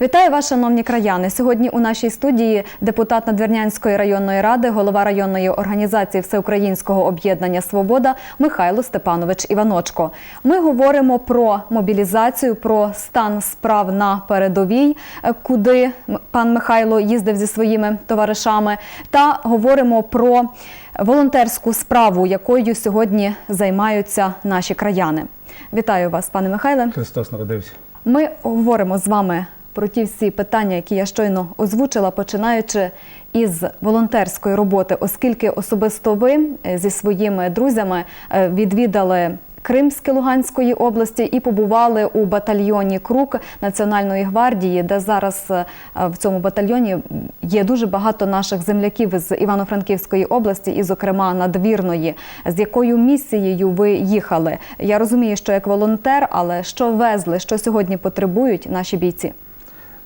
Вітаю вас, шановні краяни. Сьогодні у нашій студії депутат Надвірнянської районної ради, голова районної організації Всеукраїнського об'єднання Свобода Михайло Степанович Іваночко. Ми говоримо про мобілізацію, про стан справ на передовій, е, куди пан Михайло їздив зі своїми товаришами, та говоримо про волонтерську справу, якою сьогодні займаються наші краяни. Вітаю вас, пане Михайле. Христос народився. Ми говоримо з вами про ті всі питання, які я щойно озвучила, починаючи із волонтерської роботи, оскільки особисто ви е, зі своїми друзями е, відвідали. Кримське Луганської області і побували у батальйоні Крук Національної гвардії, де зараз е, в цьому батальйоні є дуже багато наших земляків з Івано-Франківської області, і, зокрема, надвірної. З якою місією ви їхали? Я розумію, що як волонтер, але що везли, що сьогодні потребують наші бійці?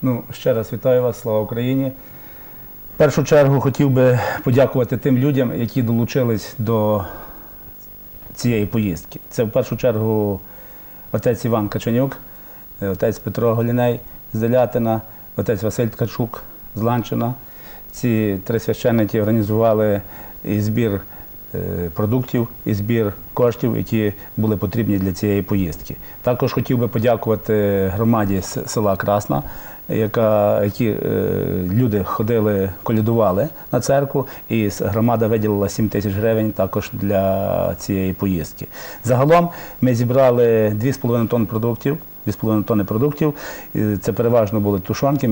Ну, ще раз вітаю вас, слава Україні. В першу чергу хотів би подякувати тим людям, які долучились до цієї поїздки. Це в першу чергу отець Іван Качанюк, е, отець Петро Голіней з Делятина, отець Василь Ткачук з Ланчина. Ці три священники організували і збір продуктів, і збір коштів, які були потрібні для цієї поїздки. Також хотів би подякувати громаді села Красна, яка, які е, люди ходили, колядували на церкву, і громада виділила 7 тисяч гривень також для цієї поїздки. Загалом ми зібрали 2,5 тонн продуктів. 2,5 тонни продуктів. Це переважно були тушонки,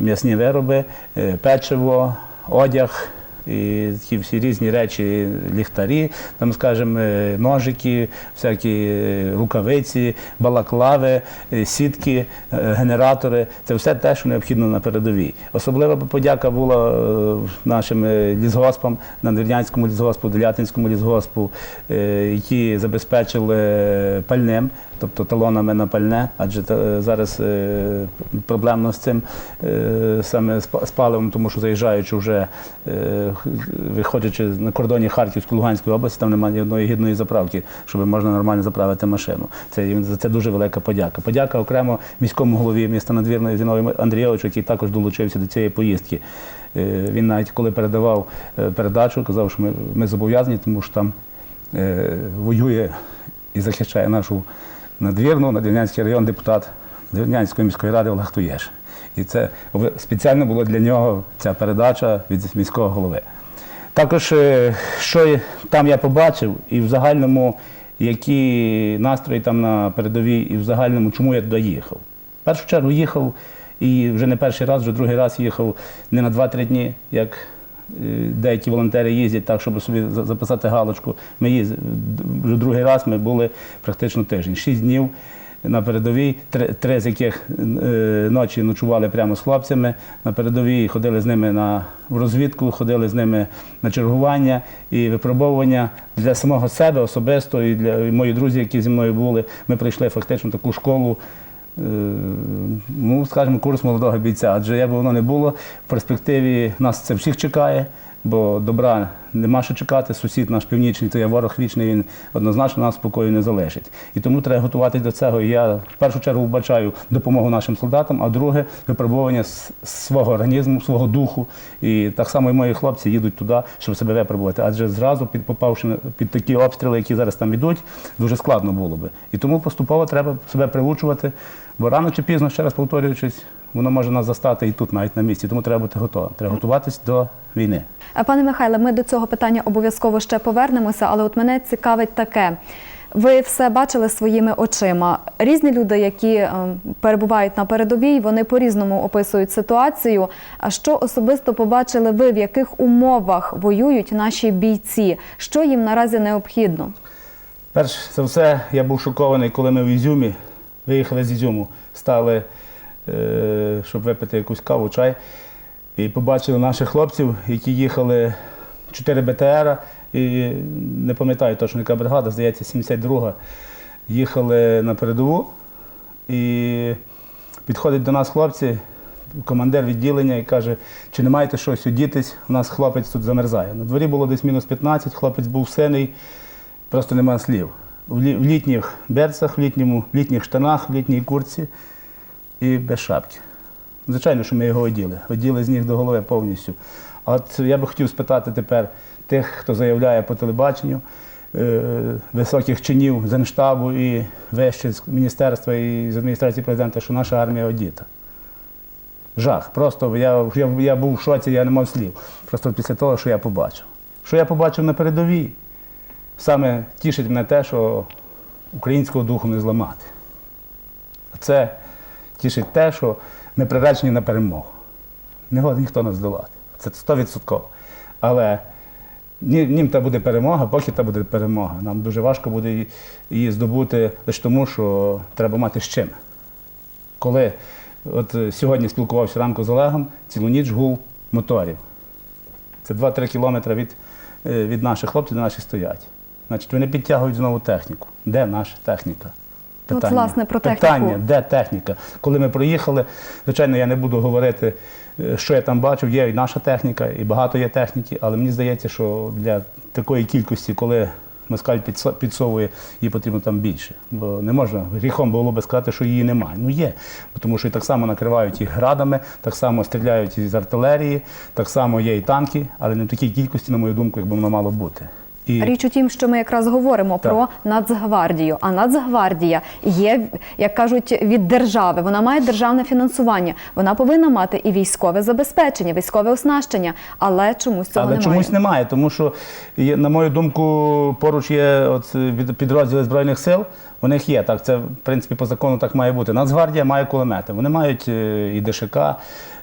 м'ясні вироби, е, печиво, одяг. І такі всі різні речі, ліхтарі, там, скажімо, е, ножики, всякі е, рукавиці, балаклави, е, сітки, генератори. Це все те, що необхідно на передовій. Особлива подяка була нашим лісгоспам, Надвірнянському лісгоспу, Делятинському лісгоспу, які забезпечили пальним. Тобто талонами на пальне, адже зараз е, проблемно з цим е, саме з паливом, тому що заїжджаючи вже е, виходячи на кордоні Харківської Луганської області, там немає ні одної гідної заправки, щоб можна нормально заправити машину. Це за це дуже велика подяка. Подяка окремо міському голові міста Надвірної Зінові Андрійовичу, який також долучився до цієї поїздки. Е, Він навіть коли передавав е, передачу, казав, що ми, ми зобов'язані, тому що там е, воює і захищає нашу надвірну, Надвірнянський район, депутат Надвірнянської міської ради Олег Туєш. І це спеціально було для нього ця передача від міського голови. Також, е, що там я побачив, і в загальному, які настрої там на передовій, і в загальному, чому я туди їхав. В першу чергу їхав і вже не перший раз, вже другий раз їхав не на 2-3 дні, як деякі волонтери їздять так, щоб собі записати галочку. Ми їздили, вже другий раз ми були практично тиждень, шість днів на передовій, три, з яких е, ночі ночували прямо з хлопцями на передовій, ходили з ними на розвідку, ходили з ними на чергування і випробовування для самого себе особисто і для і мої друзі, які зі мною були. Ми пройшли фактично таку школу. е, Скажімо, курс молодого бійця. Адже як би воно не було, в перспективі нас це всіх чекає, бо добра нема що чекати. Сусід наш північний, то є ворог вічний, він однозначно нас спокою не залишить. І тому треба готуватись до цього. І я в першу чергу вбачаю допомогу нашим солдатам, а друге випробування свого організму, свого духу. І так само і мої хлопці їдуть туди, щоб себе випробувати. Адже зразу, під попавши під такі обстріли, які зараз там ідуть, дуже складно було би. І тому поступово треба себе приучувати, бо рано чи пізно, ще раз повторюючись, воно може нас застати і тут, навіть на місці. Тому треба бути готовим. Треба готуватись до війни. Пане Михайле, ми до цього питання обов'язково ще повернемося, але от мене цікавить таке. Ви все бачили своїми очима. Різні люди, які е, перебувають на передовій, вони по-різному описують ситуацію. А що особисто побачили ви, в яких умовах воюють наші бійці? Що їм наразі необхідно? Перш за все, я був шокований, коли ми в Ізюмі виїхали з Ізюму, стали, е, щоб випити якусь каву, чай, і побачили наших хлопців, які їхали 4 БТР, і не пам'ятаю точно, яка бригада, здається, 72-га, їхали на передову. І підходять до нас хлопці, командир відділення і каже, чи не маєте щось одітись, у нас хлопець тут замерзає. На дворі було десь мінус 15, хлопець був синий, просто нема слів. В літніх берцах, в, літньому, в літніх штанах, в літній курці і без шапки. Звичайно, що ми його оділи. Оділи з ніг до голови повністю. От я би хотів спитати тепер тих, хто заявляє по телебаченню, е, високих чинів з Генштабу і вище з міністерства і з адміністрації президента, що наша армія одіта. Жах. Просто я, я, я був в шоці, я не мав слів. Просто після того, що я побачив. Що я побачив на передовій, саме тішить мене те, що українського духу не зламати. А це тішить те, що ми приречені на перемогу. Не годен ніхто нас здолати. Це 100%. Але нім та буде перемога, поки та буде перемога. Нам дуже важко буде її- здобути лише тому, що треба мати з чим. Коли от е, сьогодні спілкувався ранку з Олегом, цілу ніч гул моторів. Це 2-3 кілометри від, е, від наших хлопців, де наші стоять. Значить, вони підтягують знову техніку. Де наша техніка? Ну, от, власне, про техніку. Питання, де техніка? Коли ми проїхали, звичайно, я не буду говорити, е, що я там бачив. Є і наша техніка, і багато є техніки, але мені здається, що для такої кількості, коли москаль підсо- підсовує, її потрібно там більше. Бо не можна гріхом було би сказати, що її немає. Ну є. Тому що і так само накривають їх градами, так само стріляють із артилерії, так само є і танки, але не в такій кількості, на мою думку, як би воно мало бути. І Річ у тім, що ми якраз говоримо Так. про Нацгвардію. А Нацгвардія є, як кажуть, від держави. Вона має державне фінансування. Вона повинна мати і військове забезпечення, військове оснащення. Але чомусь цього Але немає. чомусь немає, тому що, на мою думку, поруч є от, підрозділи Збройних сил. У них є так. Це в принципі по закону так має бути. Нацгвардія має кулемети. Вони мають е, і ДШК,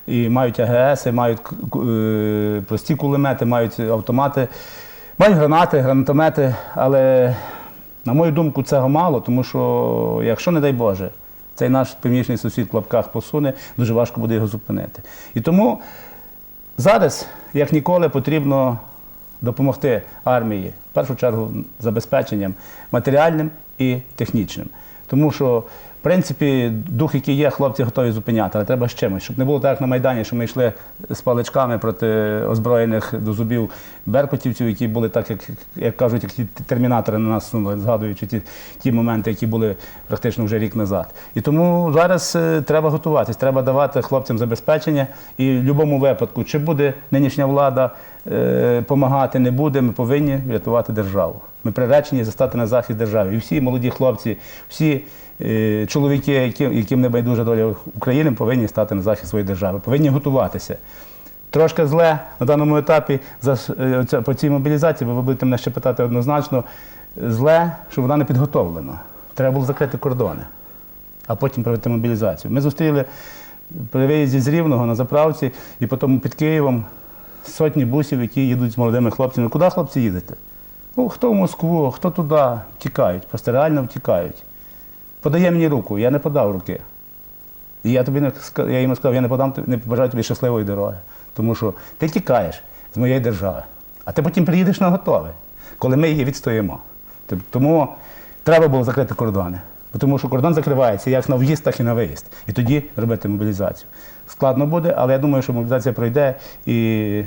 і мають АГС, і мають е, прості кулемети, мають автомати, мають гранати, гранатомети. Але, на мою думку, цього мало, тому що, якщо, не дай Боже, цей наш північний сусід в лапках посуне, дуже важко буде його зупинити. І тому Зараз, як ніколи, потрібно допомогти армії, в першу чергу, забезпеченням матеріальним і технічним. Тому що, в принципі, дух, який є, хлопці готові зупиняти, але треба з чимось, щоб не було так, як на Майдані, що ми йшли з паличками проти озброєних до зубів беркутівців, які були так, як, як кажуть, як ті термінатори на нас сунули, згадуючи ті, ті моменти, які були практично вже рік назад. І тому зараз е, треба готуватись, треба давати хлопцям забезпечення. І в будь-якому випадку, чи буде нинішня влада допомагати, не буде, ми повинні врятувати державу. Ми приречені застати на захист держави. І всі молоді хлопці, всі е, чоловіки, які, яким не байдужа доля України, повинні стати на захист своєї держави, повинні готуватися. Трошки зле на даному етапі за, е, по цій мобілізації, бо ви будете мене ще питати однозначно, зле, що вона не підготовлена. Треба було закрити кордони, а потім провести мобілізацію. Ми зустріли при виїзді з Рівного на заправці і потім під Києвом сотні бусів, які їдуть з молодими хлопцями. Куди хлопці їдете? Ну, хто в Москву, хто туди, втікають, просто реально втікають. Подає мені руку, я не подав руки. І я тобі не я йому сказав, я не подам не побажаю тобі щасливої дороги. Тому що ти тікаєш з моєї держави, а ти потім приїдеш на готове, коли ми її відстоїмо. Тому треба було закрити кордони. Тому що кордон закривається як на в'їзд, так і на виїзд. І тоді робити мобілізацію. Складно буде, але я думаю, що мобілізація пройде і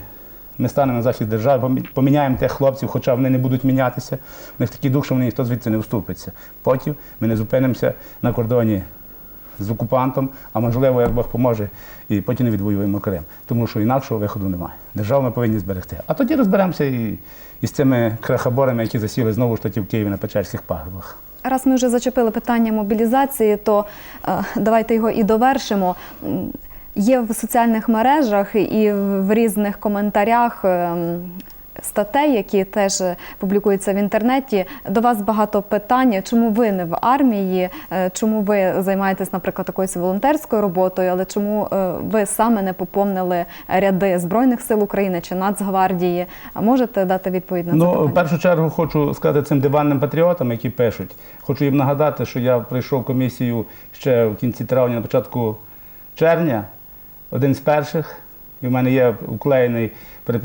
ми станемо на захист держави, поміняємо тих хлопців, хоча вони не будуть мінятися. У них такий дух, що вони ніхто звідси не вступиться. Потім ми не зупинимося на кордоні з окупантом, а можливо, як Бог поможе, і потім не відвоюємо Крим. Тому що інакшого виходу немає. Державу ми повинні зберегти. А тоді розберемося і, і з цими крахоборами, які засіли знову ж таки в Києві на Печерських пагорбах. Раз ми вже зачепили питання мобілізації, то е, давайте його і довершимо. Є в соціальних мережах і в різних коментарях. ем, Статей, які теж е, публікуються в інтернеті, до вас багато питань, чому ви не в армії, е, чому ви займаєтесь, наприклад, такою волонтерською роботою, але чому е, ви саме не поповнили ряди Збройних сил України чи Нацгвардії? Можете дати відповідь на це Ну, в першу чергу хочу сказати цим диванним патріотам, які пишуть. Хочу їм нагадати, що я прийшов комісію ще в кінці травня, на початку червня, один з перших. І в мене є уклеєний е,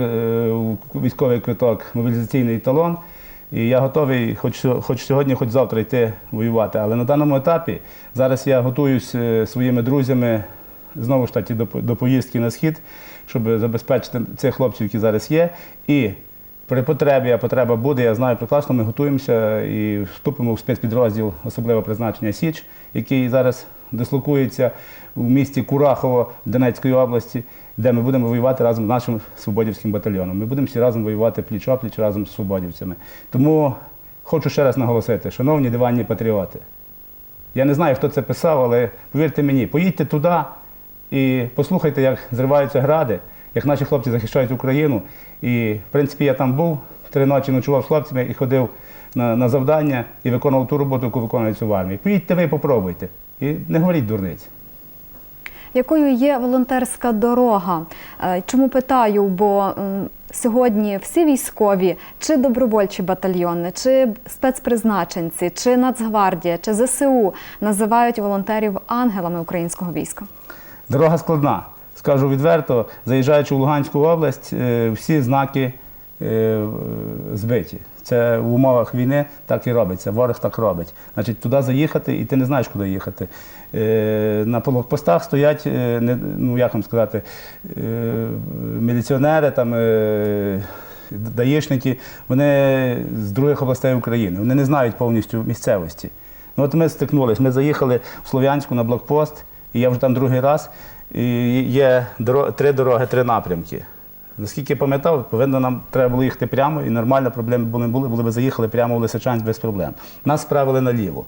військовий квиток, мобілізаційний талон. І я готовий, хоч, хоч сьогодні, хоч завтра йти воювати. Але на даному етапі зараз я готуюсь е, своїми друзями знову ж таки до поїздки на схід, щоб забезпечити цих хлопців, які зараз є. І При потребі, а потреба буде, я знаю прекрасно, ми готуємося і вступимо в спецпідрозділ особливого призначення Січ, який зараз дислокується у місті Курахово Донецької області, де ми будемо воювати разом з нашим свободівським батальйоном. Ми будемо всі разом воювати пліч-опліч разом з свободівцями. Тому хочу ще раз наголосити, шановні диванні патріоти. Я не знаю, хто це писав, але повірте мені, поїдьте туди і послухайте, як зриваються гради, як наші хлопці захищають Україну. І, в принципі, я там був три ночі ночував з хлопцями і ходив на, на завдання і виконував ту роботу, яку виконується в армії. Поїдьте ви, попробуйте. І не говоріть дурниць. Якою є волонтерська дорога? Е, Чому питаю? Бо сьогодні всі військові, чи добровольчі батальйони, чи спецпризначенці, чи Нацгвардія, чи ЗСУ називають волонтерів ангелами українського війська. Дорога складна. Скажу відверто, заїжджаючи в Луганську область, е, всі знаки е, збиті. Це в умовах війни так і робиться. Ворог так робить. Значить, туди заїхати, і ти не знаєш, куди їхати. Е, На блокпостах стоять, ну як вам сказати, міліціонери, там, даїшники, вони з других областей України. Вони не знають повністю місцевості. Ну, от ми стикнулися, ми заїхали в Слов'янську на блокпост, і я вже там другий раз. Є три дороги, три напрямки. Наскільки я пам'ятав, повинно нам треба було їхати прямо, і нормально проблеми б не були, були б заїхали прямо в Лисичанськ без проблем. Нас справили наліво.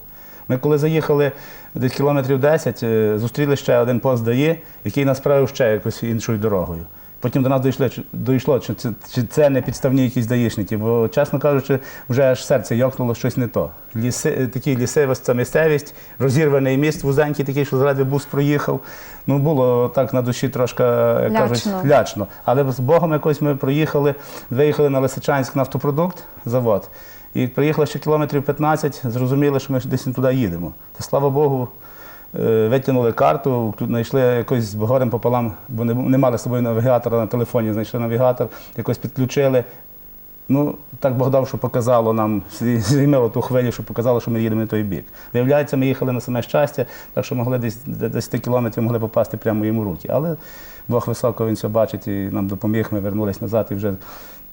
Ми коли заїхали десь кілометрів 10, е, зустріли ще один пост ДАІ, який нас справив ще якось іншою дорогою. Потім до нас дійшло, чи- дійшло, чи це, чи це не підставні якісь даїшники, бо, чесно кажучи, вже аж серце йокнуло щось не то. Ліси, е, такі лісивость, місцевість, розірваний міст вузенький такий, що зрадив бус проїхав. Ну, було так на душі трошки, як кажуть, Лячно. Але з Богом якось ми проїхали, виїхали на Лисичанськ нафтопродукт, завод. І приїхали ще кілометрів 15, зрозуміли, що ми десь туди їдемо. Та слава Богу, е, витягнули карту, знайшли якось з горем пополам, бо не, мали з собою навігатора на телефоні, знайшли навігатор, якось підключили. Ну, так Бог дав, що показало нам, займило ту хвилю, що показало, що ми їдемо на той бік. Виявляється, ми їхали на саме щастя, так що могли десь 10 кілометрів могли попасти прямо йому в руки. Але Бог високо він все бачить і нам допоміг. Ми вернулися назад і вже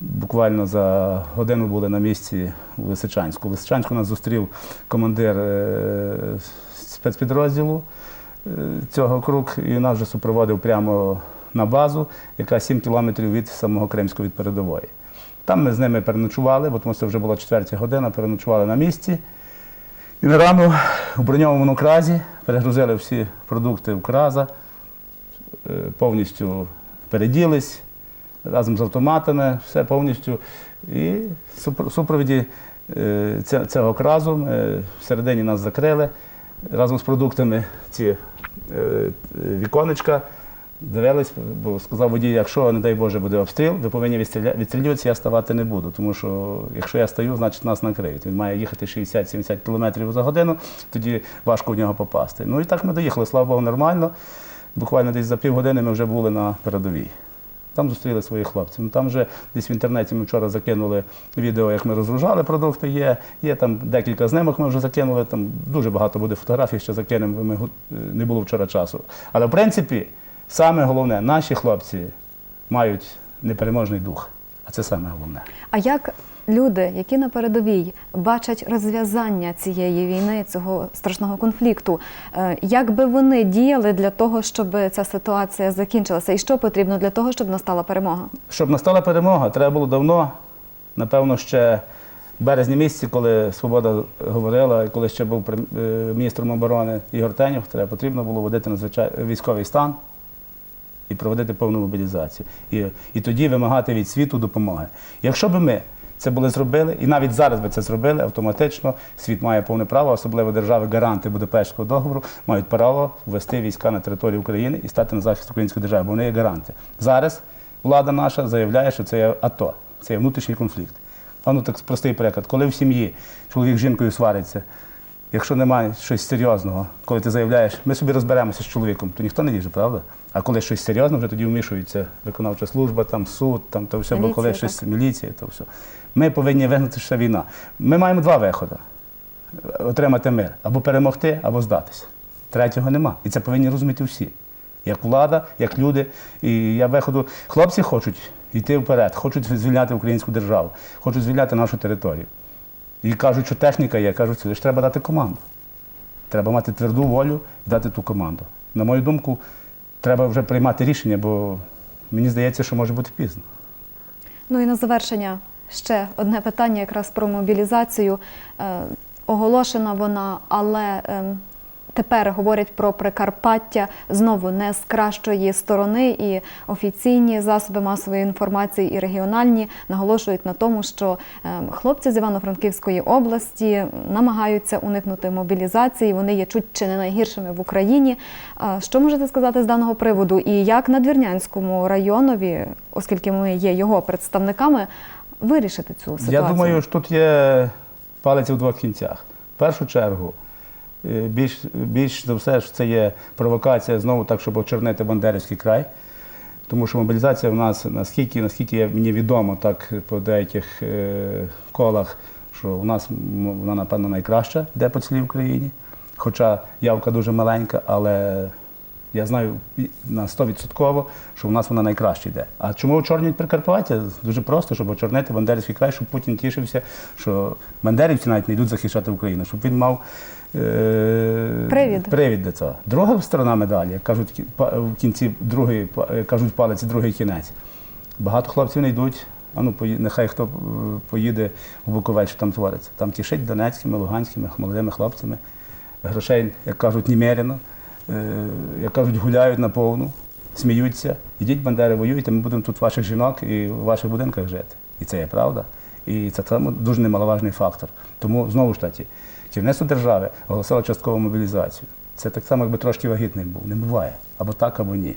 буквально за годину були на місці у Лисичанську. У Лисичанську нас зустрів командир е, спецпідрозділу е, цього круг, і нас вже супроводив прямо на базу, яка 7 кілометрів від самого Кримського від передової. Там ми з ними переночували, бо тому що вже була четвертя година, переночували на місці. І на рану у броньованому кразі перегрузили всі продукти в краза, е, повністю переділись разом з автоматами, все повністю. І в супровіді е, цього кразу ми всередині нас закрили разом з продуктами ці е, віконечка. Дивились, бо сказав водій, якщо, не дай Боже, буде обстріл, ви повинні відстрілюватися, я ставати не буду. Тому що якщо я стою, значить нас накриють. Він має їхати 60-70 км за годину, тоді важко в нього попасти. Ну і так ми доїхали, слава Богу, нормально. Буквально десь за півгодини ми вже були на передовій. Там зустріли своїх хлопців. Ну, там вже десь в інтернеті ми вчора закинули відео, як ми розгружали продукти. Є, є там декілька знімок ми вже закинули, там дуже багато буде фотографій, ще закинемо, ми, не було вчора часу. Але в принципі, саме головне, наші хлопці мають непереможний дух. А це саме головне. А як люди, які на передовій бачать розв'язання цієї війни, цього страшного конфлікту, е, як би вони діяли для того, щоб ця ситуація закінчилася, і що потрібно для того, щоб настала перемога? Щоб настала перемога, треба було давно, напевно, ще в березні місяці, коли Свобода говорила, коли ще був е, міністром оборони Ігор Тенів, треба потрібно було вводити надзвичай... військовий стан і проводити повну мобілізацію. І, і тоді вимагати від світу допомоги. Якщо б ми це були зробили, і навіть зараз би це зробили, автоматично світ має повне право, особливо держави гаранти Будапештського договору, мають право ввести війська на територію України і стати на захист української держави, бо вони є гаранти. Зараз влада наша заявляє, що це є АТО, це є внутрішній конфлікт. А ну так простий приклад. Коли в сім'ї чоловік з жінкою свариться, якщо немає щось серйозного, коли ти заявляєш, ми собі розберемося з чоловіком, то ніхто не ліже, правда? А коли щось серйозне, вже тоді вмішується виконавча служба, там суд, там то все, бо коли щось міліція, то все. Ми повинні вигнати що це війна. Ми маємо два виходи: отримати мир або перемогти, або здатися. Третього нема. І це повинні розуміти всі. Як влада, як люди. І я виходу. Хлопці хочуть йти вперед, хочуть звільняти українську державу, хочуть звільняти нашу територію. І кажуть, що техніка є, кажуть, лише треба дати команду. Треба мати тверду волю і дати ту команду. На мою думку, треба вже приймати рішення, бо мені здається, що може бути пізно. Ну і на завершення ще одне питання якраз про мобілізацію. Е, оголошена вона, але ем, тепер говорять про Прикарпаття знову не з кращої сторони, і офіційні засоби масової інформації і регіональні наголошують на тому, що ем, хлопці з Івано-Франківської області намагаються уникнути мобілізації. Вони є чуть чи не найгіршими в Україні. Е, Що можете сказати з даного приводу? І як надвірнянському районові, оскільки ми є його представниками, вирішити цю ситуацію? Я думаю, що тут є палець у двох кінцях. В першу чергу, е, більш, більш за все, що це є провокація знову так, щоб очорнити Бандерівський край. Тому що мобілізація в нас, наскільки, наскільки мені відомо, так по деяких е, колах, що у нас вона, напевно, найкраща йде по цілій Україні. Хоча явка дуже маленька, але я знаю на 100%, що в нас вона найкраще йде. А чому очорнюють Прикарпаття? Дуже просто, щоб очорнити Бандерівський край, щоб Путін тішився, що бандерівці навіть не йдуть захищати Україну, щоб він мав е- Привід. привід до цього. Друга сторона медалі, як кажуть в кінці другий, е, кажуть палець, другий кінець. Багато хлопців не йдуть. А ну, нехай хто е, поїде в Буковель, що там твориться. Там тішить донецькими, луганськими, молодими хлопцями. Грошей, як кажуть, немерено. Е, Як кажуть, гуляють наповну, сміються. Ідіть, бандери, воюйте, ми будемо тут ваших жінок і в ваших будинках жити. І це є правда. І це дуже немаловажний фактор. Тому знову ж таки, керівництво держави оголосило часткову мобілізацію. Це так само, якби трошки вагітний був. Не буває. Або так, або ні.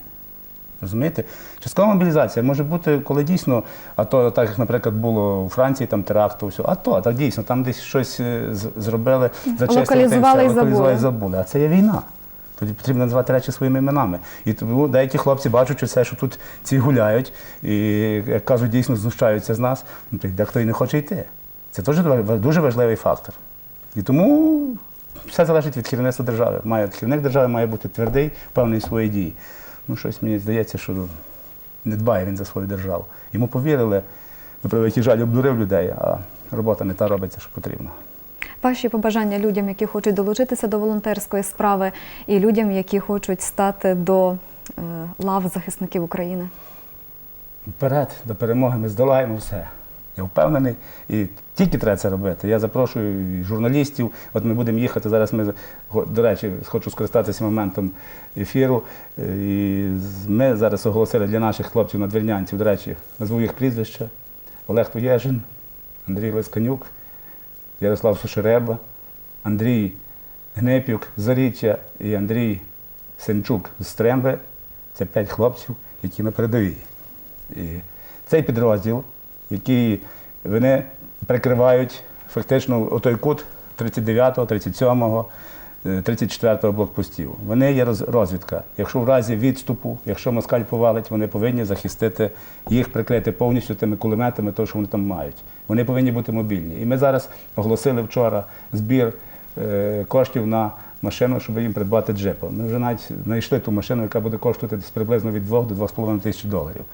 Розумієте? Часткова мобілізація може бути, коли дійсно, а то так як, наприклад, було у Франції, там теракт, то все. А то, так дійсно, там десь щось е, зробили, зачистили, та й Локалізували і забули. локалізували і забули. А це є війна. Потрібно називати речі своїми іменами. І тому деякі хлопці бачать, що що тут ці гуляють, і, як кажуть, дійсно знущаються з нас, ну, дехто і не хоче йти. Це теж дуже важливий фактор. І тому все залежить від керівництва держави. Має, керівник держави має бути твердий, певний в своїй дії. Ну, щось мені здається, що не дбає він за свою державу. Йому повірили, на превеликий жаль, обдурив людей, а робота не та робиться, що потрібно. Ваші побажання людям, які хочуть долучитися до волонтерської справи, і людям, які хочуть стати до е, лав захисників України. Вперед, до перемоги ми здолаємо все. Я впевнений, і тільки треба це робити. Я запрошую журналістів. От ми будемо їхати. Зараз ми, до речі, хочу скористатися моментом ефіру. І ми зараз оголосили для наших хлопців надвірнянців, до речі, назву їх прізвища. Олег Туєжин, Андрій Лисканюк, Ярослав Сушереба, Андрій Гнепюк з Заріччя і Андрій Сенчук з Стремби. Це п'ять хлопців, які на передовій. І цей підрозділ, який вони прикривають фактично отой кут 39-го, 37-го, е, 34-го блокпостів. Вони є роз- розвідка. Якщо в разі відступу, якщо москаль повалить, вони повинні захистити їх, прикрити повністю тими кулеметами, того, що вони там мають. Вони повинні бути мобільні. І ми зараз оголосили вчора збір е, коштів на машину, щоб їм придбати джипа. Ми вже навіть знайшли ту машину, яка буде коштувати приблизно від 2 до 2,5 тисячі доларів.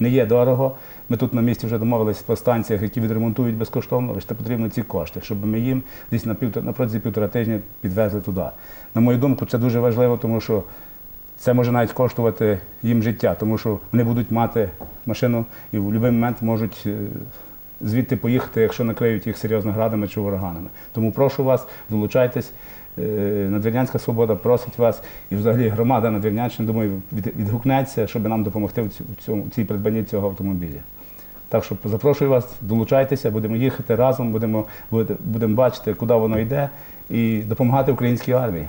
Не є дорого. Ми тут на місці вже домовилися по станціях, які відремонтують безкоштовно, лише потрібно ці кошти, щоб ми їм десь на півтора на протязі півтора тижня підвезли туди. На мою думку, це дуже важливо, тому що це може навіть коштувати їм життя, тому що вони будуть мати машину і в будь-який момент можуть е, звідти поїхати, якщо накриють їх серйозно градами чи ураганами. Тому прошу вас, долучайтесь. Е, Надвірнянська свобода просить вас і взагалі громада Надвірнянщини, думаю, відгукнеться, щоб нам допомогти в цьому в цій придбанні цього автомобіля. Так що запрошую вас, долучайтеся, будемо їхати разом, будемо, будемо бачити, куди воно йде, і допомагати українській армії.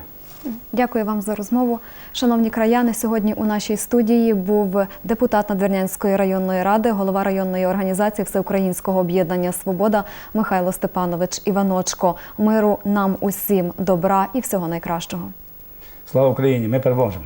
Дякую вам за розмову. Шановні краяни, сьогодні у нашій студії був депутат Надвірнянської районної ради, голова районної організації Всеукраїнського об'єднання Свобода Михайло Степанович Іваночко. Миру нам усім добра і всього найкращого. Слава Україні! Ми переможемо!